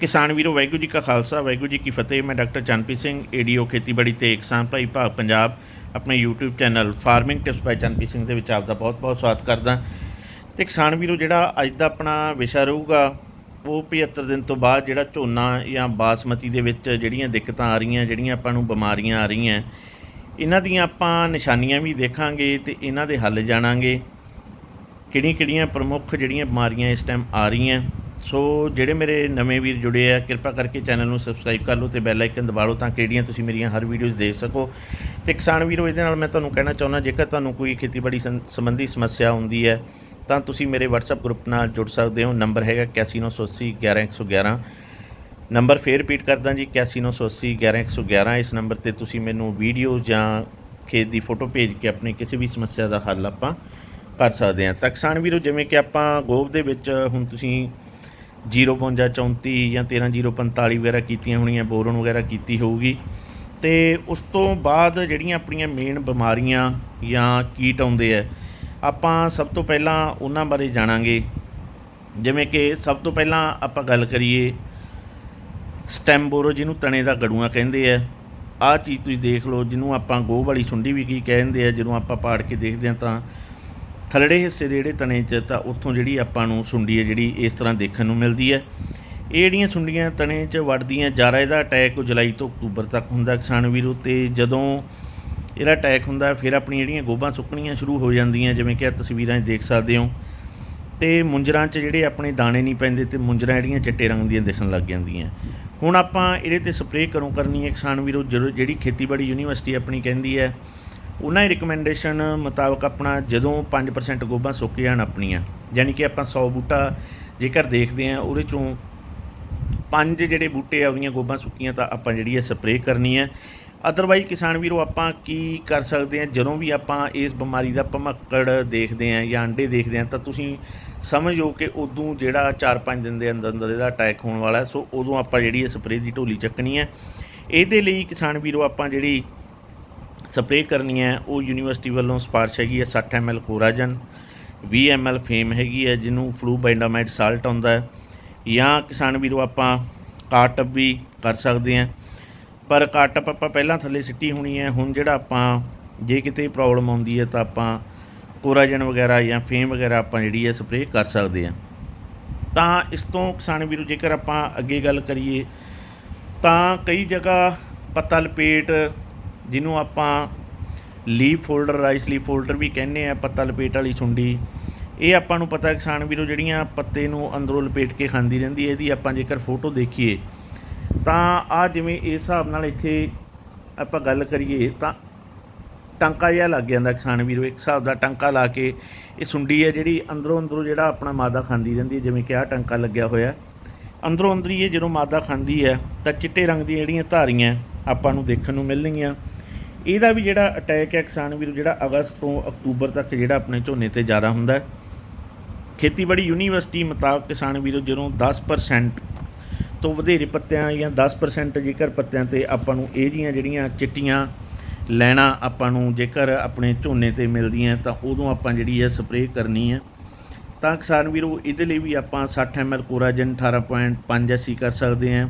ਕਿਸਾਨ ਵੀਰੋ, ਵਾਹਿਗੁਰੂ ਜੀ ਕਾ ਖਾਲਸਾ, ਵਾਹਿਗੁਰੂ ਜੀ ਕੀ ਫਤਿਹ। ਮੈਂ ਡਾਕਟਰ ਚੰਨਪ੍ਰੀਤ ਸਿੰਘ, ਏਡੀਓ ਖੇਤੀਬਾੜੀ ਤੇ ਕਿਸਾਨ ਭਾਈ ਭਾਗ ਪੰਜਾਬ, ਆਪਣੇ YouTube channel farming tips by Chanpreet Singh ਦੇ ਵਿੱਚ ਆਪ ਦਾ ਬਹੁਤ-ਬਹੁਤ ਸਵਾਗਤ ਕਰਦਾ। ਤੇ ਕਿਸਾਨ ਵੀਰੋ, ਜਿਹੜਾ ਅੱਜ ਦਾ ਆਪਣਾ ਵਿਸ਼ਾ ਰਹੂਗਾ, ਉਹ 75 ਦਿਨ ਤੋਂ ਬਾਅਦ ਜਿਹੜਾ ਝੋਨਾ ਜਾਂ ਬਾਸਮਤੀ ਦੇ ਵਿੱਚ ਜਿਹੜੀਆਂ ਦਿੱਕਤਾਂ ਆ ਰਹੀਆਂ, ਜਿਹੜੀਆਂ ਆਪਾਂ ਨੂੰ ਬਿਮਾਰੀਆਂ ਆ ਰਹੀਆਂ, ਇਹਨਾਂ ਦੀਆਂ ਆਪਾਂ ਨਿਸ਼ਾਨੀਆਂ ਵੀ ਦੇਖਾਂਗੇ ਤੇ ਇਹਨਾਂ ਦੇ ਹੱਲ ਜਾਣਾਂਗੇ। ਕਿਹੜੀਆਂ ਕਿਹੜੀਆਂ ਪ੍ਰਮੁੱਖ ਜਿਹੜੀਆਂ ਬਿਮਾਰੀਆਂ ਇਸ ਟਾਈਮ ਆ ਰਹੀਆਂ ਸੋ ਜਿਹੜੇ ਮੇਰੇ ਨਵੇਂ ਵੀਰ ਜੁੜੇ ਆ, ਕਿਰਪਾ ਕਰਕੇ ਚੈਨਲ ਨੂੰ ਸਬਸਕ੍ਰਾਈਬ ਕਰ ਲਓ ਤੇ ਬੈਲ ਆਈਕਨ ਦਬਾ ਲਓ ਤਾਂ ਕਿ ਜਿਹੜੀਆਂ ਤੁਸੀਂ ਮੇਰੀਆਂ ਹਰ ਵੀਡੀਓਜ਼ ਦੇਖ ਸਕੋ। ਤੇ ਕਿਸਾਨ ਵੀਰੋ, ਇਹਦੇ ਨਾਲ ਮੈਂ ਤੁਹਾਨੂੰ ਕਹਿਣਾ ਚਾਹੁੰਦਾ, ਜੇਕਰ ਤੁਹਾਨੂੰ ਕੋਈ ਖੇਤੀਬਾੜੀ ਸੰ- ਸੰਬੰਧੀ ਸਮੱਸਿਆ ਹੁੰਦੀ ਹੈ, ਤਾਂ ਤੁਸੀਂ ਮੇਰੇ WhatsApp ਗਰੁੱਪ ਨਾਲ ਜੁੜ ਸਕਦੇ ਹੋ। ਨੰਬਰ ਹੈਗਾ 8180 11111 ਨੰਬਰ ਫੇਰ ਰਿਪੀਟ ਕਰਦਾ ਜੀ 8180 11111 ਇਸ ਨੰਬਰ ਤੇ ਤੁਸੀਂ ਮੈਨੂੰ ਵੀਡੀਓ ਜਾਂ ਖੇਤ ਦੀ ਫੋਟੋ ਭੇਜ ਕੇ ਆਪਣੀ ਕਿਸੇ ਵੀ ਸਮੱਸਿਆ ਦਾ ਹੱਲ ਆਪਾਂ ਕਰ ਸਕਦੇ ਹਾਂ। ਤਾਂ ਕਿਸਾਨ ਵੀਰੋ, ਜਿਵੇਂ ਕਿ ਆਪਾਂ ਗੋਬ ਦੇ ਵਿੱਚ ਹੁਣ ਤੁਸੀਂ 052 34 ਜਾਂ 13045 ਵਗੈਰਾ ਕੀਤੀਆਂ ਹੋਣੀਆਂ, ਬੋਰਨ ਵਗੈਰਾ ਕੀਤੀ ਹੋਊਗੀ। ਤੇ ਉਸ ਤੋਂ ਬਾਅਦ ਜਿਹੜੀਆਂ ਆਪਣੀਆਂ ਮੇਨ ਬਿਮਾਰੀਆਂ ਜਾਂ ਕੀਟ ਆਉਂਦੇ ਆ, ਆਪਾਂ ਸਭ ਤੋਂ ਪਹਿਲਾਂ ਉਹਨਾਂ ਬਾਰੇ ਜਾਣਾਂਗੇ। ਜਿਵੇਂ ਕਿ ਸਭ ਤੋਂ ਪਹਿਲਾਂ ਆਪਾਂ ਗੱਲ ਕਰੀਏ, ਸਟੈਮ ਬੋਰੋ ਜਿਹਨੂੰ ਤਣੇ ਦਾ ਗੜੂਆ ਕਹਿੰਦੇ ਆ। ਆਹ ਚੀਜ਼ ਤੁਸੀਂ ਦੇਖ ਲਓ, ਜਿਹਨੂੰ ਆਪਾਂ ਗੋਹ ਵਾਲੀ ਸੁੰਡੀ ਵੀ ਕੀ ਕਹਿੰਦੇ ਆ, ਜਦੋਂ ਆਪਾਂ ਪਾੜ ਕੇ ਦੇਖਦੇ ਆ ਤਾਂ ਥੱਲੜੇ ਹਿੱਸੇ ਦੇ ਜਿਹੜੇ ਤਣੇ 'ਚ ਤਾਂ ਉੱਥੋਂ ਜਿਹੜੀ ਆਪਾਂ ਨੂੰ ਸੁੰਡੀ ਹੈ, ਜਿਹੜੀ ਇਸ ਤਰ੍ਹਾਂ ਦੇਖਣ ਨੂੰ ਮਿਲਦੀ ਹੈ। ਇਹ ਜਿਹੜੀਆਂ ਸੁੰਡੀਆਂ ਤਣੇ 'ਚ ਵੜਦੀਆਂ, ਜਾਰਾ ਇਹਦਾ ਅਟੈਕ ਜੁਲਾਈ ਤੋਂ ਅਕਤੂਬਰ ਤੱਕ ਹੁੰਦਾ ਕਿਸਾਨ ਵੀਰੋ, ਤੇ ਜਦੋਂ ਇਹਦਾ ਅਟੈਕ ਹੁੰਦਾ, ਫਿਰ ਆਪਣੀ ਜਿਹੜੀਆਂ ਗੋਬਾਂ ਸੁੱਕਣੀਆਂ ਸ਼ੁਰੂ ਹੋ ਜਾਂਦੀਆਂ, ਜਿਵੇਂ ਕਿ ਆਹ ਤਸਵੀਰਾਂ 'ਚ ਦੇਖ ਸਕਦੇ ਹੋ। ਤੇ ਮੁੰਜਰਾਂ 'ਚ ਜਿਹੜੇ ਆਪਣੇ ਦਾਣੇ ਨਹੀਂ ਪੈਂਦੇ ਤੇ ਮੁੰਜਰਾਂ ਜਿਹੜੀਆਂ ਚਿੱਟੇ ਰੰਗ ਦੀਆਂ ਦਿਸਣ ਲੱਗ ਜਾਂਦੀਆਂ। ਹੁਣ ਆਪਾਂ ਇਹਦੇ ਤੇ ਸਪਰੇਅ ਕਰੋ ਕਰਨੀ ਹੈ ਕਿਸਾਨ ਵੀਰੋ, ਜਦੋਂ ਜਿਹੜੀ ਖੇਤੀਬਾੜੀ ਯੂਨੀਵਰਸਿਟੀ ਆਪਣੀ ਕਹਿੰਦੀ ਹੈ ਉਹਨਾਂ ਦੀ ਰਿਕਮੈਂਡੇਸ਼ਨ ਮੁਤਾਬਕ ਆਪਣਾ ਜਦੋਂ 5% ਗੋਭਾ ਸੁੱਕ ਜਾਣ ਆਪਣੀਆਂ, ਯਾਨੀ ਕਿ ਆਪਾਂ 100 ਬੂਟਾ ਜੇਕਰ ਦੇਖਦੇ ਆ ਉਹਦੇ ਚੋਂ ਪੰਜ ਜਿਹੜੇ ਬੂਟੇ ਆ ਉਹਦੀਆਂ ਗੋਬਾਂ ਸੁੱਕੀਆਂ ਤਾਂ ਆਪਾਂ ਜਿਹੜੀ ਹੈ ਸਪਰੇਅ ਕਰਨੀ ਹੈ। ਅਦਰਵਾਈਜ਼ ਕਿਸਾਨ ਵੀਰੋ, ਆਪਾਂ ਕੀ ਕਰ ਸਕਦੇ ਹਾਂ? ਜਦੋਂ ਵੀ ਆਪਾਂ ਇਸ ਬਿਮਾਰੀ ਦਾ ਭਮੱਕੜ ਦੇਖਦੇ ਹਾਂ ਜਾਂ ਅੰਡੇ ਦੇਖਦੇ ਹਾਂ, ਤਾਂ ਤੁਸੀਂ ਸਮਝੋ ਕਿ ਉਦੋਂ ਜਿਹੜਾ 4-5 ਦਿਨ ਦੇ ਅੰਦਰ ਅੰਦਰ ਇਹਦਾ ਅਟੈਕ ਹੋਣ ਵਾਲਾ ਸੋ ਉਦੋਂ ਆਪਾਂ ਜਿਹੜੀ ਹੈ ਸਪਰੇਅ ਦੀ ਢੋਲੀ ਚੱਕਣੀ ਹੈ। ਇਹਦੇ ਲਈ ਕਿਸਾਨ ਵੀਰੋ, ਆਪਾਂ ਜਿਹੜੀ ਸਪਰੇਅ ਕਰਨੀ ਹੈ, ਉਹ ਯੂਨੀਵਰਸਿਟੀ ਵੱਲੋਂ ਸਿਫਾਰਿਸ਼ ਹੈਗੀ ਹੈ 60 ml ਕੋਰਾਜਨ 20 ml ਫੇਮ ਹੈਗੀ ਹੈ, ਜਿਹਨੂੰ ਫਲੂ ਬਾਈਂਡਾਮਾਈਡ ਸਾਲਟ ਆਉਂਦਾ ਹੈ। ਜਾਂ ਕਿਸਾਨ ਵੀਰੋ, ਆਪਾਂ ਕਾਟਪ ਵੀ ਕਰ ਸਕਦੇ ਹਾਂ। ਪਰ ਕਾਟਪ ਆਪਾਂ ਪਹਿਲਾਂ ਥੱਲੇ ਸਿੱਟੀ ਹੋਣੀ ਹੈ, ਹੁਣ ਜਿਹੜਾ ਆਪਾਂ ਜੇ ਕਿਤੇ ਪ੍ਰੋਬਲਮ ਆਉਂਦੀ ਹੈ, ਤਾਂ ਆਪਾਂ ਕੋਰਾਜਨ ਵਗੈਰਾ ਜਾਂ ਫੇਮ ਵਗੈਰਾ ਆਪਾਂ ਜਿਹੜੀ ਹੈ ਸਪਰੇਅ ਕਰ ਸਕਦੇ ਹਾਂ। ਤਾਂ ਇਸ ਤੋਂ ਕਿਸਾਨ ਵੀਰੋ, ਜੇਕਰ ਆਪਾਂ ਅੱਗੇ ਗੱਲ ਕਰੀਏ, ਤਾਂ ਕਈ ਜਗ੍ਹਾ ਪੱਤਾ ਲਪੇਟ ਜਿਹਨੂੰ ਆਪਾਂ leaf folder rice leaf folder ਵੀ ਕਹਿੰਦੇ ਆ, ਪੱਤਾ ਲਪੇਟ ਵਾਲੀ ਸੁੰਡੀ। ਇਹ ਆਪਾਂ ਨੂੰ ਪਤਾ ਕਿਸਾਨ ਵੀਰੋ ਜਿਹੜੀਆਂ ਪੱਤੇ ਨੂੰ ਅੰਦਰੋਂ ਲਪੇਟ ਕੇ ਖਾਂਦੀ ਰਹਿੰਦੀ ਹੈ, ਇਹਦੀ ਆਪਾਂ ਜੇਕਰ ਫੋਟੋ ਦੇਖੀਏ, ਤਾਂ ਆ ਜਿਵੇਂ ਇਸ ਹਿਸਾਬ ਨਾਲ ਇੱਥੇ ਆਪਾਂ ਗੱਲ ਕਰੀਏ, ਤਾਂ ਟਾਂਕਾ ਜਿਹਾ ਲੱਗ ਜਾਂਦਾ ਕਿਸਾਨ ਵੀਰੋ, ਇੱਕ ਹਿਸਾਬ ਦਾ ਟਾਂਕਾ ਲਾ ਕੇ ਇਹ ਸੁੰਡੀ ਹੈ ਜਿਹੜੀ ਅੰਦਰੋਂ ਅੰਦਰੋਂ ਜਿਹੜਾ ਆਪਣਾ ਮਾਦਾ ਖਾਂਦੀ ਰਹਿੰਦੀ ਹੈ, ਜਿਵੇਂ ਕਿ ਆਹ ਟਾਂਕਾ ਲੱਗਿਆ ਹੋਇਆ। ਅੰਦਰੋਂ ਅੰਦਰ ਹੀ ਇਹ ਜਦੋਂ ਮਾਦਾ ਖਾਂਦੀ ਹੈ, ਤਾਂ ਚਿੱਟੇ ਰੰਗ ਦੀਆਂ ਜਿਹੜੀਆਂ ਧਾਰੀਆਂ ਆਪਾਂ ਨੂੰ ਦੇਖਣ ਨੂੰ ਮਿਲਣਗੀਆਂ। ਇਹਦਾ ਵੀ ਜਿਹੜਾ ਅਟੈਕ ਹੈ ਕਿਸਾਨ ਵੀਰੋ, ਜਿਹੜਾ ਅਗਸਤ ਤੋਂ ਅਕਤੂਬਰ ਤੱਕ ਜਿਹੜਾ ਆਪਣੇ ਝੋਨੇ ਤੇ ਜ਼ਿਆਦਾ ਹੁੰਦਾ ਹੈ। ਖੇਤੀਬਾੜੀ ਯੂਨੀਵਰਸਿਟੀ ਮੁਤਾਬਕ ਕਿਸਾਨ ਵੀਰੋ, ਜਦੋਂ 10% ਤੋਂ ਵਧੇਰੇ ਪੱਤਿਆਂ ਜਾਂ 10% ਜੇਕਰ ਪੱਤਿਆਂ ਤੇ ਆਪਾਂ ਨੂੰ ਇਹ ਜੀਆਂ ਜਿਹੜੀਆਂ ਚਿੱਟੀਆਂ ਲੈਣਾ ਆਪਾਂ ਨੂੰ ਜੇਕਰ ਆਪਣੇ ਝੋਨੇ ਤੇ ਮਿਲਦੀਆਂ, ਤਾਂ ਉਦੋਂ ਆਪਾਂ ਜਿਹੜੀ ਹੈ ਸਪਰੇਅ ਕਰਨੀ ਹੈ। ਤਾਂ ਕਿਸਾਨ ਵੀਰੋ, ਇਹਦੇ ਲਈ ਵੀ ਆਪਾਂ 60 ml ਕੋਰਾਜਨ 18.5 ਐਸੀ ਕਰ ਸਕਦੇ ਹਾਂ।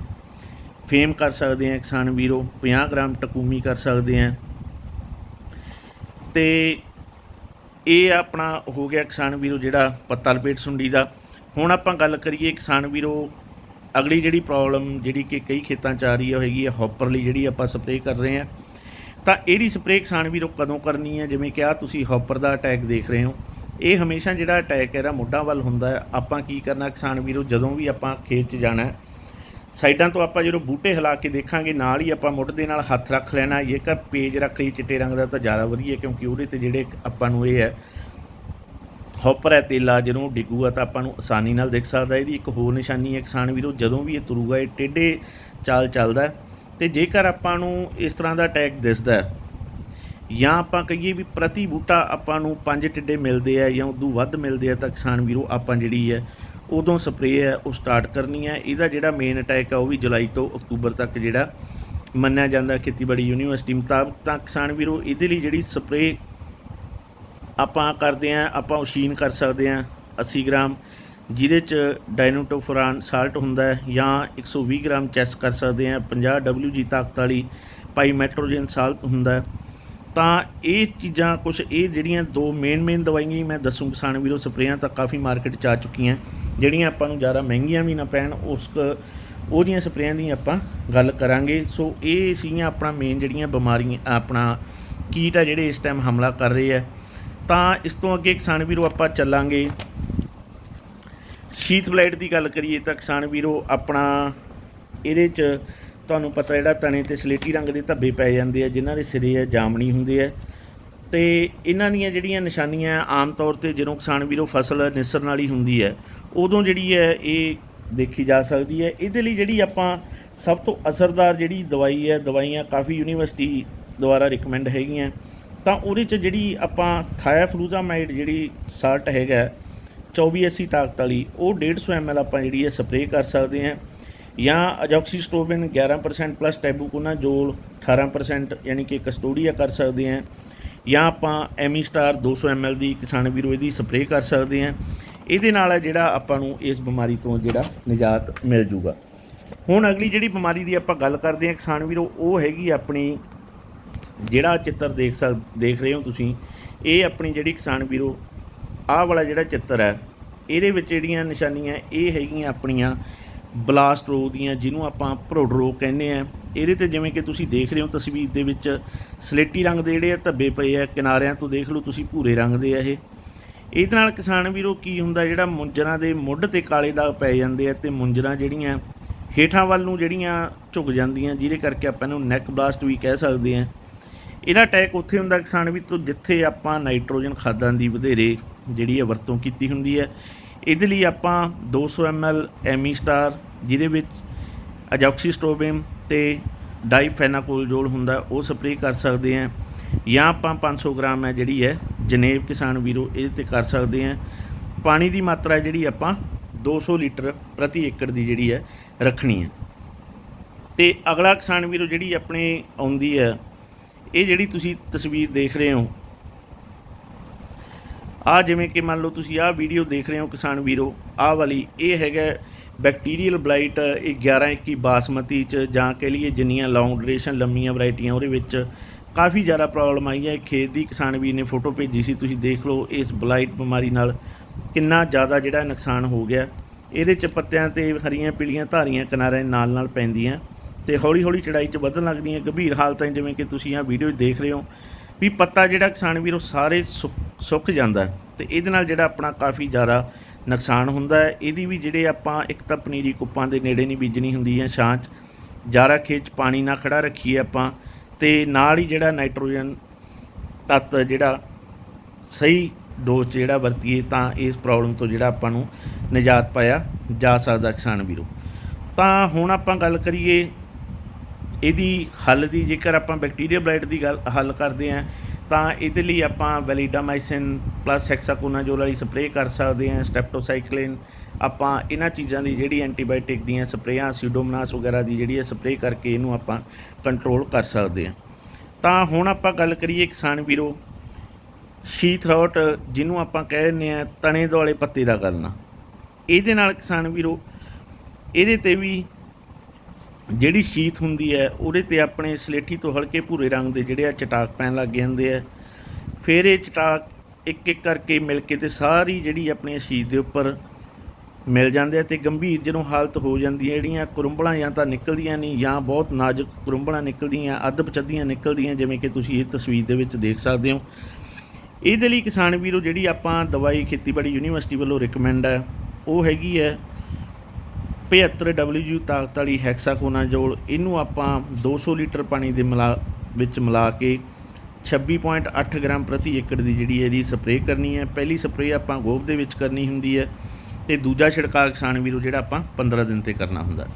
ਫੇਮ ਕਰ ਸਕਦੇ ਹਾਂ ਕਿਸਾਨ ਵੀਰੋ 50 ਗ੍ਰਾਮ ਟਕੂਮੀ ਕਰ ਸਕਦੇ ਹਾਂ ਤੇ ਇਹ ਆਪਣਾ ਹੋ ਗਿਆ ਕਿਸਾਨ ਵੀਰੋ ਜਿਹੜਾ ਪੱਤਾ ਲਪੇਟ ਸੁੰਡੀ ਦਾ। ਹੁਣ ਆਪਾਂ ਗੱਲ ਕਰੀਏ ਕਿਸਾਨ ਵੀਰੋ, ਅਗਲੀ ਜਿਹੜੀ ਪ੍ਰੋਬਲਮ ਜਿਹੜੀ ਕਿ ਕਈ ਖੇਤਾਂ 'ਚ ਆ ਰਹੀ ਹੈ ਉਹ ਹੈਗੀ ਹੈ ਹੌਪਰ ਲਈ ਜਿਹੜੀ ਆਪਾਂ ਸਪਰੇਅ ਕਰ ਰਹੇ ਹਾਂ ਤਾਂ ਇਹਦੀ ਸਪਰੇਅ ਕਿਸਾਨ ਵੀਰੋ ਕਦੋਂ ਕਰਨੀ ਹੈ ਜਿਵੇਂ ਕਿ ਆ ਤੁਸੀਂ ਹੌਪਰ ਦਾ ਅਟੈਕ ਦੇਖ ਰਹੇ ਹੋ। ਇਹ ਹਮੇਸ਼ਾ ਜਿਹੜਾ ਅਟੈਕ ਇਹਦਾ ਮੁੱਢਾਂ ਵੱਲ ਹੁੰਦਾ ਆਪਾਂ ਕੀ ਕਰਨਾ ਕਿਸਾਨ ਵੀਰੋ, ਜਦੋਂ ਵੀ ਆਪਾਂ ਖੇਤ 'ਚ ਜਾਣਾ ਸਾਈਡਾਂ ਤੋਂ ਆਪਾਂ ਜਦੋਂ ਬੂਟੇ ਹਿਲਾ ਕੇ ਦੇਖਾਂਗੇ, ਨਾਲ ਹੀ ਆਪਾਂ ਮੁੱਢ ਦੇ ਨਾਲ ਹੱਥ ਰੱਖ ਲੈਣਾ। ਜੇਕਰ ਪੇਜ ਰੱਖ ਲਈ ਚਿੱਟੇ ਰੰਗ ਦਾ ਤਾਂ ਜ਼ਿਆਦਾ ਵਧੀਆ, ਕਿਉਂਕਿ ਉਹਦੇ ਤੇ ਜਿਹੜੇ ਆਪਾਂ ਨੂੰ ਇਹ ਹੈ, ਹੌਪਰ ਹੈ ਤੇਲਾ, ਜਦੋਂ ਡਿੱਗੂਗਾ ਤਾਂ ਆਪਾਂ ਨੂੰ ਆਸਾਨੀ ਨਾਲ ਦਿਖ ਸਕਦਾ। ਇਹਦੀ ਇੱਕ ਹੋਰ ਨਿਸ਼ਾਨੀ ਹੈ ਕਿਸਾਨ ਵੀਰੋ, ਜਦੋਂ ਵੀ ਇਹ ਤੁਰੂਗਾ, ਇਹ ਟੇਢੇ ਚਾਲ ਚੱਲਦਾ ਹੈ। ਤੇ ਜੇਕਰ ਆਪਾਂ ਨੂੰ ਇਸ ਤਰ੍ਹਾਂ ਦਾ ਅਟੈਕ ਦਿਸਦਾ ਜਾਂ ਆਪਾਂ ਕਹੀਏ ਵੀ ਪ੍ਰਤੀ ਬੂਟਾ ਆਪਾਂ ਨੂੰ ਪੰਜ ਟਿੱਡੇ ਮਿਲਦੇ ਆ ਜਾਂ ਉਦੋਂ ਵੱਧ ਮਿਲਦੇ ਆ, ਤਾਂ ਕਿਸਾਨ ਵੀਰੋ, ਆਪਾਂ ਜਿਹੜੀ ਹੈ ਉਦੋਂ ਸਪਰੇਅ ਹੈ, ਉਹ ਸਟਾਰਟ ਕਰਨੀ ਹੈ। ਇਹਦਾ ਜਿਹੜਾ ਮੇਨ ਅਟੈਕ ਆ, ਉਹ ਵੀ ਜੁਲਾਈ ਤੋਂ ਅਕਤੂਬਰ ਤੱਕ ਜਿਹੜਾ ਮੰਨਿਆ ਜਾਂਦਾ ਖੇਤੀਬਾੜੀ ਯੂਨੀਵਰਸਿਟੀ ਮੁਤਾਬਕ। ਤਾਂ ਕਿਸਾਨ ਵੀਰੋ, ਇਹਦੇ ਲਈ ਜਿਹੜੀ ਸਪਰੇਅ ਆਪਾਂ ਕਰਦੇ ਆਂ ਆਪਾਂ ਉਸ਼ੀਨ ਕਰ ਸਕਦੇ ਆਂ 80 ਗ੍ਰਾਮ, ਜਿਹਦੇ ਚ ਡਾਇਨੋਟੋਫੁਰਾਨ ਸਾਲਟ ਹੁੰਦਾ ਹੈ ਜਾਂ 120 ਗ੍ਰਾਮ ਚੈਸ ਕਰ ਸਕਦੇ ਆ 50 WG ਤਾਕਤ ਵਾਲੀ ਪਾਈ ਮੈਟਰੋਜਨ ਸਾਲਟ ਹੁੰਦਾ ਹੈ। ਤਾਂ ਇਹ ਚੀਜ਼ਾਂ ਕੁਝ ਇਹ ਜਿਹੜੀਆਂ ਦੋ ਮੇਨ ਮੇਨ ਦਵਾਈਆਂ ਮੈਂ ਦੱਸੂ ਕਿਸਾਨ ਵੀਰੋ, ਸਪਰੇਆਂ ਤਾਂ ਕਾਫੀ ਮਾਰਕੀਟ ਚ ਆ ਚੁੱਕੀਆਂ। ਜਿਹੜੀਆਂ ਆਪਾਂ ਨੂੰ ਜ਼ਿਆਦਾ ਮਹਿੰਗੀਆਂ ਵੀ ਨਾ ਪੈਣ, ਉਸ ਕ- ਉਹਦੀਆਂ ਸਪਰੇਆਂ ਦੀ ਆਪਾਂ ਗੱਲ ਕਰਾਂਗੇ। ਸੋ ਇਹ ਸੀਗੀਆਂ ਆਪਣਾ ਮੇਨ ਜਿਹੜੀਆਂ ਬਿਮਾਰੀਆਂ, ਆਪਣਾ ਕੀਟ ਆ ਜਿਹੜੇ ਇਸ ਟਾਈਮ ਹਮਲਾ ਕਰ ਰਹੇ ਆ। ਤਾਂ ਇਸ ਤੋਂ ਅੱਗੇ ਕਿਸਾਨ ਵੀਰੋ ਆਪਾਂ ਚੱਲਾਂਗੇ। ਸ਼ੀਤ ਬਲਾਈਟ ਦੀ ਗੱਲ ਕਰੀਏ ਤਾਂ ਕਿਸਾਨ ਵੀਰੋ ਆਪਣਾ ਇਹਦੇ ਚ ਤੁਹਾਨੂੰ ਪਤਾ ਜਿਹੜਾ ਤਣੇ ਤੇ ਸਲੇਟੀ ਰੰਗ ਦੇ ਧੱਬੇ ਪੈ ਜਾਂਦੇ ਆ, ਜਿਨ੍ਹਾਂ ਦੇ ਸਿਰੇ ਆ ਜਾਮਣੀ ਹੁੰਦੇ ਆ। ਤੇ ਇਹਨਾਂ ਦੀਆਂ ਜਿਹੜੀਆਂ ਨਿਸ਼ਾਨੀਆਂ ਆਮ ਤੌਰ ਤੇ ਜਦੋਂ ਕਿਸਾਨ ਵੀਰੋ ਫਸਲ ਨਿਸਰਨ ਵਾਲੀ ਹੁੰਦੀ ਹੈ, ਉਦੋਂ ਜਿਹੜੀ ਹੈ ਇਹ ਦੇਖੀ ਜਾ ਸਕਦੀ ਹੈ। ਇਹਦੇ ਲਈ ਜਿਹੜੀ ਆਪਾਂ ਸਭ ਤੋਂ ਅਸਰਦਾਰ ਜਿਹੜੀ ਦਵਾਈ ਹੈ, ਦਵਾਈਆਂ ਕਾਫੀ ਯੂਨੀਵਰਸਿਟੀ ਦੁਆਰਾ ਰਿਕਮੈਂਡ ਹੈਗੀਆਂ। ਤਾਂ ਉਹਦੇ ਚ ਜਿਹੜੀ ਆਪਾਂ ਥਾਇਆਫਲੂਜ਼ਾਮਾਈਡ ਜਿਹੜੀ ਸਾਲਟ ਹੈਗਾ 2480 ਤਾਕਤ ਵਾਲੀ, ਉਹ 150 ml ਆਪਾਂ ਜਿਹੜੀ ਹੈ ਸਪਰੇਅ ਕਰ ਸਕਦੇ ਹਾਂ। ਜਾਂ ਅਜੋਕਸੀਸਟੋਬਿਨ 11% ਪਲੱਸ ਟੈਬੂਕੋਨਾਜ਼ੋਲ 18% ਯਾਨੀ ਕਿ ਕਸਟੋਡੀਆ ਕਰ ਸਕਦੇ ਹਾਂ। ਜਾਂ ਆਪਾਂ ਐਮੀ ਐਮੀਸਟਾਰ 200 ml ਦੀ ਕਿਸਾਨ ਵੀਰੋ ਇਹਦੀ ਸਪਰੇਅ ਕਰ ਸਕਦੇ ਹਾਂ। ਇਹਦੇ ਨਾਲ ਜਿਹੜਾ ਆਪਾਂ ਨੂੰ ਇਸ ਬਿਮਾਰੀ ਤੋਂ ਜਿਹੜਾ ਨਿਜਾਤ ਮਿਲ ਜੂਗਾ। ਹੁਣ ਅਗਲੀ ਜਿਹੜੀ ਬਿਮਾਰੀ ਦੀ ਆਪਾਂ ਗੱਲ ਕਰਦੇ ਹਾਂ ਕਿਸਾਨ ਵੀਰੋ, ਉਹ ਹੈਗੀ ਆਪਣੀ ਜਿਹੜਾ ਚਿੱਤਰ ਦੇਖ ਸਕ, ਦੇਖ ਰਹੇ ਹੋ ਤੁਸੀਂ, ਇਹ ਆਪਣੀ ਜਿਹੜੀ ਕਿਸਾਨ ਵੀਰੋ, ਆਹ ਵਾਲਾ ਜਿਹੜਾ ਚਿੱਤਰ ਹੈ, ਇਹਦੇ ਵਿੱਚ ਜਿਹੜੀਆਂ ਨਿਸ਼ਾਨੀਆਂ ਇਹ ਹੈਗੀਆਂ ਆਪਣੀਆਂ ਬਲਾਸਟ ਰੋਗ ਦੀਆਂ, ਜਿਹਨੂੰ ਆਪਾਂ ਭਰੋਡ ਰੋਗ ਕਹਿੰਦੇ ਆ ਇਹਦੇ ਤੇ ਜਿਵੇਂ ਕਿ ਤੁਸੀਂ ਦੇਖ ਰਹੇ ਹੋ ਤਸਵੀਰ ਦੇ ਵਿੱਚ ਸਲੇਟੀ ਰੰਗ ਦੇ ਜਿਹੜੇ ਆ ਧੱਬੇ ਪਏ ਆ, ਕਿਨਾਰਿਆਂ ਤੋਂ ਦੇਖ ਲਓ ਤੁਸੀਂ ਭੂਰੇ ਰੰਗ ਦੇ ਆ ਇਹ। ਇਹਦੇ ਨਾਲ ਕਿਸਾਨ ਵੀਰੋ ਕੀ ਹੁੰਦਾ, ਜਿਹੜਾ ਮੁੰਜਰਾਂ ਦੇ ਮੁੱਢ ਤੇ ਕਾਲੇ ਦਾਗ ਪੈ ਜਾਂਦੇ ਆ ਤੇ ਮੁੰਜਰਾਂ ਜਿਹੜੀਆਂ ਹੇਠਾਂ ਵੱਲ ਨੂੰ ਜਿਹੜੀਆਂ ਝੁਕ ਜਾਂਦੀਆਂ, ਜਿਹਦੇ ਕਰਕੇ ਆਪਾਂ ਇਹਨੂੰ ਨੈਕ ਬਲਾਸਟ ਵੀ ਕਹਿ ਸਕਦੇ ਆ। ਇਹਦਾ ਅਟੈਕ ਉੱਥੇ ਹੁੰਦਾ ਕਿਸਾਨ ਵੀ ਤੋਂ ਜਿੱਥੇ ਆਪਾਂ ਨਾਈਟ੍ਰੋਜਨ ਖਾਦਾਂ ਦੀ ਵਧੇਰੇ ਜਿਹੜੀ ਹੈ ਵਰਤੋਂ ਕੀਤੀ ਹੁੰਦੀ ਹੈ ਇਹਦੇ ਲਈ ਆਪਾਂ 200 ml ਐਮੀਸਟਾਰ ਜਿਹਦੇ ਵਿੱਚ ਅਜੋਕਸੀਸਟੋਬਿਨ ਤੇ ਡਾਈਫੈਨਾਕੋਲਜੋਲ ਹੁੰਦਾ, ਉਹ ਸਪਰੇਅ ਕਰ ਸਕਦੇ ਹਾਂ ਜਾਂ ਆਪਾਂ 500 ਗ੍ਰਾਮ ਹੈ ਜਿਹੜੀ ਹੈ ਜਨੇਵ ਕਿਸਾਨ ਵੀਰੋ, ਇਹਦੇ ਤੇ ਕਰ ਸਕਦੇ ਹਾਂ ਪਾਣੀ ਦੀ ਮਾਤਰਾ ਜਿਹੜੀ ਆਪਾਂ 200 ਲੀਟਰ ਪ੍ਰਤੀ ਏਕੜ ਦੀ ਜਿਹੜੀ ਹੈ, ਰੱਖਣੀ ਹੈ। ਤੇ ਅਗਲਾ ਕਿਸਾਨ ਵੀਰੋ ਜਿਹੜੀ ਆਪਣੇ ਆਉਂਦੀ ਹੈ, ਇਹ ਜਿਹੜੀ ਤੁਸੀਂ ਤਸਵੀਰ ਦੇਖ ਰਹੇ ਹੋ ਆ ਜਿਵੇਂ ਕਿ ਮੰਨ ਲਓ ਤੁਸੀਂ ਆਹ ਵੀਡੀਓ ਦੇਖ ਰਹੇ ਹੋ ਕਿਸਾਨ ਵੀਰੋ, ਆਹ ਵਾਲੀ, ਇਹ ਹੈਗਾ ਬੈਕਟੀਰੀਅਲ ਬਲਾਈਟ, ਇਹ 1121 ਬਾਸਮਤੀ ਚ ਜਾਂ ਕਹਿ ਲਈਏ ਜਿੰਨੀਆਂ ਲੌਂਗ ਡਿਊਰੇਸ਼ਨ ਲੰਮੀਆਂ ਵੈਰਾਈਟੀਆਂ ਉਹਦੇ ਵਿੱਚ ਕਾਫੀ ਜ਼ਿਆਦਾ ਪ੍ਰੋਬਲਮ ਆਈ ਹੈ। ਖੇਤ ਦੀ ਕਿਸਾਨ ਵੀਰ ਨੇ ਫੋਟੋ ਭੇਜੀ ਸੀ, ਤੁਸੀਂ ਦੇਖ ਲਓ ਇਸ ਬਲਾਈਟ ਬਿਮਾਰੀ ਨਾਲ ਕਿੰਨਾ ਜ਼ਿਆਦਾ ਜਿਹੜਾ ਨੁਕਸਾਨ ਹੋ ਗਿਆ। ਇਹਦੇ ਚ ਪੱਤਿਆਂ ਤੇ ਹਰੀਆਂ ਪੀਲੀਆਂ ਧਾਰੀਆਂ ਕਿਨਾਰੇ ਨਾਲ ਨਾਲ ਪੈਂਦੀਆਂ ਤੇ ਹੌਲੀ ਹੌਲੀ ਚੜਾਈ ਚ ਵਧਣ ਲੱਗਦੀਆਂ ਗੰਭੀਰ ਹਾਲਤਾਂ ਜਿਵੇਂ ਕਿ ਤੁਸੀਂ ਆਹ ਵੀਡੀਓ ਦੇਖ ਰਹੇ ਹੋ ਵੀ ਪੱਤਾ ਜਿਹੜਾ ਕਿਸਾਨ ਵੀਰੋ ਸਾਰੇ ਸੁੱਕ- ਸੁੱਕ ਜਾਂਦਾ ਹੈ ਤੇ ਇਹਦੇ ਨਾਲ ਜਿਹੜਾ ਆਪਣਾ ਕਾਫੀ ਜ਼ਿਆਦਾ ਨੁਕਸਾਨ ਹੁੰਦਾ ਹੈ। ਇਹਦੀ ਵੀ ਜਿਹੜੇ ਆਪਾਂ ਇੱਕ ਤਾਂ ਪਨੀਰੀ ਕੁੱਪਾਂ ਦੇ ਨੇੜੇ ਨਹੀਂ ਬੀਜਣੀ ਹੁੰਦੀ ਹੈ ਛਾਂ 'ਚ, ਜਾਰਾ ਖੇਤ 'ਚ ਪਾਣੀ ਨਾ ਖੜਾ ਰੱਖੀਏ ਆਪਾਂ ਤੇ ਨਾਲ ਹੀ ਜਿਹੜਾ ਨਾਈਟ੍ਰੋਜਨ ਤੱਤ ਜਿਹੜਾ ਸਹੀ ਡੋਜ਼ 'ਚ ਜਿਹੜਾ ਵਰਤੀਏ ਤਾਂ ਇਸ ਪ੍ਰੋਬਲਮ ਤੋਂ ਜਿਹੜਾ ਆਪਾਂ ਨੂੰ ਨਿਜਾਤ ਪਾਇਆ ਜਾ ਸਕਦਾ ਕਿਸਾਨ ਵੀਰੋ। ਤਾਂ ਹੁਣ ਆਪਾਂ ਗੱਲ ਕਰੀਏ ਇਹਦੀ ਹੱਲ ਦੀ। ਜੇਕਰ ਆਪਾਂ ਬੈਕਟੀਰੀਆ ਬਲਾਈਟ ਦੀ ਗੱਲ ਹੱਲ ਕਰਦੇ ਹਾਂ ਤਾਂ ਇਹਦੇ ਲਈ ਆਪਾਂ ਵੈਲੀਡਾਮਾਈਸਿਨ ਪਲੱਸ ਹੈਕਸਾਕੋਨਾਜ਼ੋਲ ਵਾਲੀ ਸਪਰੇਅ ਕਰ ਸਕਦੇ ਹਾਂ ਸਟੈਪਟੋਸਾਈਕਲਿਨ ਆਪਾਂ ਇਹਨਾਂ ਚੀਜ਼ਾਂ ਦੀ ਜਿਹੜੀ ਐਂਟੀਬਾਇਓਟਿਕ ਦੀਆਂ ਸਪਰੇਆਂ ਸੀਡੋਮਨਾਸ ਵਗੈਰਾ ਦੀ ਜਿਹੜੀ ਹੈ ਸਪਰੇਅ ਕਰਕੇ ਇਹਨੂੰ ਆਪਾਂ ਕੰਟਰੋਲ ਕਰ ਸਕਦੇ ਹਾਂ। ਤਾਂ ਹੁਣ ਆਪਾਂ ਗੱਲ ਕਰੀਏ ਕਿਸਾਨ ਵੀਰੋ ਸ਼ੀਥ ਰੋਟ, ਜਿਹਨੂੰ ਆਪਾਂ ਕਹਿ ਦਿੰਦੇ ਆ ਤਣੇ ਦੁਆਲੇ ਪੱਤੇ ਦਾ ਕਰਨਾ। ਇਹਦੇ ਨਾਲ ਕਿਸਾਨ ਵੀਰੋ, ਇਹਦੇ ਤੇ ਵੀ ਜਿਹੜੀ ਸ਼ੀਤ ਹੁੰਦੀ ਹੈ, ਉਹਦੇ ਤੇ ਆਪਣੇ ਸਲੇਠੀ ਤੋਂ ਹਲਕੇ ਭੂਰੇ ਰੰਗ ਦੇ ਜਿਹੜੇ ਆ ਚਟਾਕ ਪੈਣ ਲੱਗ ਜਾਂਦੇ ਆ। ਫਿਰ ਇਹ ਚਟਾਕ ਇੱਕ ਇੱਕ ਕਰਕੇ ਮਿਲ ਕੇ ਤੇ ਸਾਰੀ ਜਿਹੜੀ ਆਪਣੀ ਸ਼ੀਤ ਦੇ ਉੱਪਰ ਮਿਲ ਜਾਂਦੇ ਆ ਤੇ ਗੰਭੀਰ ਜਦੋਂ ਹਾਲਤ ਹੋ ਜਾਂਦੀ ਹੈ ਜਿਹੜੀਆਂ ਕੁਰੰਬਲਾਂ ਜਾਂ ਤਾਂ ਨਿਕਲਦੀਆਂ ਨਹੀਂ ਜਾਂ ਬਹੁਤ ਨਾਜ਼ੁਕ ਕੁਰੰਬਲਾਂ ਨਿਕਲਦੀਆਂ, ਅੱਧ ਪਚੱਦੀਆਂ ਨਿਕਲਦੀਆਂ, ਜਿਵੇਂ ਕਿ ਤੁਸੀਂ ਇਹ ਤਸਵੀਰ ਦੇ ਵਿੱਚ ਦੇਖ ਸਕਦੇ ਹੋ। ਇਹਦੇ ਲਈ ਕਿਸਾਨ ਵੀਰੋ ਜਿਹੜੀ ਆਪਾਂ ਦਵਾਈ ਖੇਤੀਬਾੜੀ ਯੂਨੀਵਰਸਿਟੀ ਵੱਲੋਂ ਰਿਕਮੈਂਡ ਹੈ ਉਹ ਹੈਗੀ ਹੈ 75 ਡਬਲਯੂ ਤਾਕਤ ਵਾਲੀ ਹੈਕਸਾਕੋਨਾਜ਼ੋਲ ਇਹਨੂੰ ਆਪਾਂ 200 ਲੀਟਰ ਪਾਣੀ ਦੇ ਮਿਲਾ, ਵਿੱਚ ਮਿਲਾ ਕੇ 26.8 ਗ੍ਰਾਮ ਪ੍ਰਤੀ ਏਕੜ ਦੀ ਜਿਹੜੀ ਇਹਦੀ ਸਪਰੇਅ ਕਰਨੀ ਹੈ। ਪਹਿਲੀ ਸਪਰੇਅ ਆਪਾਂ ਗੋਭ ਦੇ ਵਿੱਚ ਕਰਨੀ ਹੁੰਦੀ ਹੈ ਤੇ ਦੂਜਾ ਛਿੜਕਾਅ ਕਿਸਾਨ ਵੀਰੋ ਜਿਹੜਾ ਆਪਾਂ 15 ਦਿਨ ਤੇ ਕਰਨਾ ਹੁੰਦਾ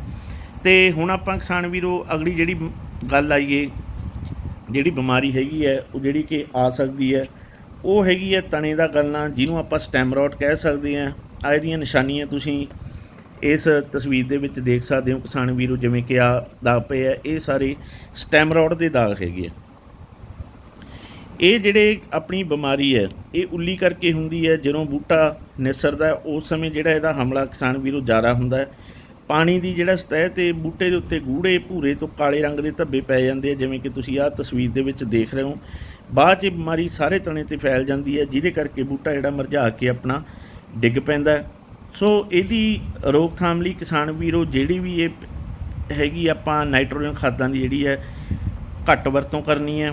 ਤੇ ਹੁਣ ਆਪਾਂ ਕਿਸਾਨ ਵੀਰੋ ਅਗਲੀ ਜਿਹੜੀ ਗੱਲ ਆਈਏ ਜਿਹੜੀ ਬਿਮਾਰੀ ਹੈਗੀ ਹੈ, ਉਹ ਜਿਹੜੀ ਕਿ ਆ ਸਕਦੀ ਹੈ, ਉਹ ਹੈਗੀ ਹੈ ਤਣੇ ਦਾ ਗਲਣਾ, ਜਿਹਨੂੰ ਆਪਾਂ ਸਟੈਮ ਰੋਟ ਕਹਿ ਸਕਦੇ ਹਾਂ। ਆ ਇਹਦੀਆਂ ਨਿਸ਼ਾਨੀਆਂ ਤੁਸੀਂ ਇਸ ਤਸਵੀਰ ਦੇ ਵਿੱਚ ਦੇਖ ਸਕਦੇ ਹੋ ਕਿਸਾਨ ਵੀਰੋ ਜਿਵੇਂ ਕਿ ਆ ਦਾਗ ਪਏ ਆ, ਇਹ ਸਾਰੇ ਸਟੈਮ ਰੋਟ ਦੇ ਦਾਗ ਹੈਗੇ ਆ। ਇਹ ਜਿਹੜੇ ਆਪਣੀ ਬਿਮਾਰੀ ਹੈ, ਇਹ ਉੱਲੀ ਕਰਕੇ ਹੁੰਦੀ ਹੈ, ਜਦੋਂ ਬੂਟਾ ਨਿਸਰਦਾ ਉਸ ਸਮੇਂ ਜਿਹੜਾ ਇਹਦਾ ਹਮਲਾ ਕਿਸਾਨ ਵੀਰੋ ਜ਼ਿਆਦਾ ਹੁੰਦਾ ਹੈ। ਪਾਣੀ ਦੀ ਜਿਹੜਾ ਸਤਹ ਤੇ ਬੂਟੇ ਦੇ ਉੱਤੇ ਗੂੜੇ ਭੂਰੇ ਤੋਂ ਕਾਲੇ ਰੰਗ ਦੇ ਧੱਬੇ ਪੈ ਜਾਂਦੇ ਆ, ਜਿਵੇਂ ਕਿ ਤੁਸੀਂ ਆਹ ਤਸਵੀਰ ਦੇ ਵਿੱਚ ਦੇਖ ਰਹੇ ਹੋ। ਬਾਅਦ 'ਚ ਇਹ ਬਿਮਾਰੀ ਸਾਰੇ ਤਣੇ ਤੇ ਫੈਲ ਜਾਂਦੀ ਹੈ, ਜਿਹਦੇ ਕਰਕੇ ਬੂਟਾ ਜਿਹੜਾ ਮਰਝਾ ਕੇ ਆਪਣਾ ਡਿੱਗ ਪੈਂਦਾ ਸੋ ਇਹਦੀ ਰੋਕਥਾਮ ਲਈ ਕਿਸਾਨ ਵੀਰੋ ਜਿਹੜੀ ਵੀ ਇਹ ਹੈਗੀ ਆਪਾਂ ਨਾਈਟ੍ਰੋਜਨ ਖਾਦਾਂ ਦੀ ਜਿਹੜੀ ਹੈ ਘੱਟ ਵਰਤੋਂ ਕਰਨੀ ਹੈ।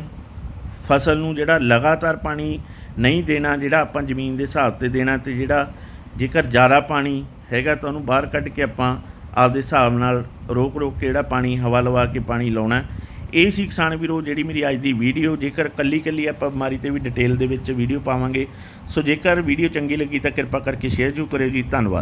ਫਸਲ ਨੂੰ ਜਿਹੜਾ ਲਗਾਤਾਰ ਪਾਣੀ ਨਹੀਂ ਦੇਣਾ, ਜਿਹੜਾ ਆਪਾਂ ਜ਼ਮੀਨ ਦੇ ਹਿਸਾਬ ਤੇ ਦੇਣਾ ਤੇ ਜਿਹੜਾ ਜੇਕਰ ਜ਼ਿਆਦਾ ਪਾਣੀ ਹੈਗਾ ਤਾਂ ਉਹਨੂੰ ਬਾਹਰ ਕੱਢ ਕੇ ਆਪਾਂ ਆਪਦੇ ਹਿਸਾਬ ਨਾਲ ਰੋਕ ਰੋਕ ਕੇ ਜਿਹੜਾ ਪਾਣੀ ਹਵਾ ਲਵਾ ਕੇ ਪਾਣੀ ਲਾਉਣਾ ਇਹ ਸੀ ਕਿਸਾਨ ਵੀਰੋ ਜਿਹੜੀ ਮੇਰੀ ਅੱਜ ਦੀ ਵੀਡੀਓ। ਜੇਕਰ ਕੱਲੀ ਕੱਲੀ ਆਪਾਂ ਬਿਮਾਰੀ ਤੇ ਵੀ ਡਿਟੇਲ ਦੇ ਵਿੱਚ ਵੀਡੀਓ ਪਾਵਾਂਗੇ, ਸੋ ਜੇਕਰ ਵੀਡੀਓ ਚੰਗੀ ਲੱਗੀ ਤਾਂ ਕਿਰਪਾ ਕਰਕੇ ਸ਼ੇਅਰ ਜ਼ਰੂਰ ਕਰਿਓ ਜੀ। ਧੰਨਵਾਦ।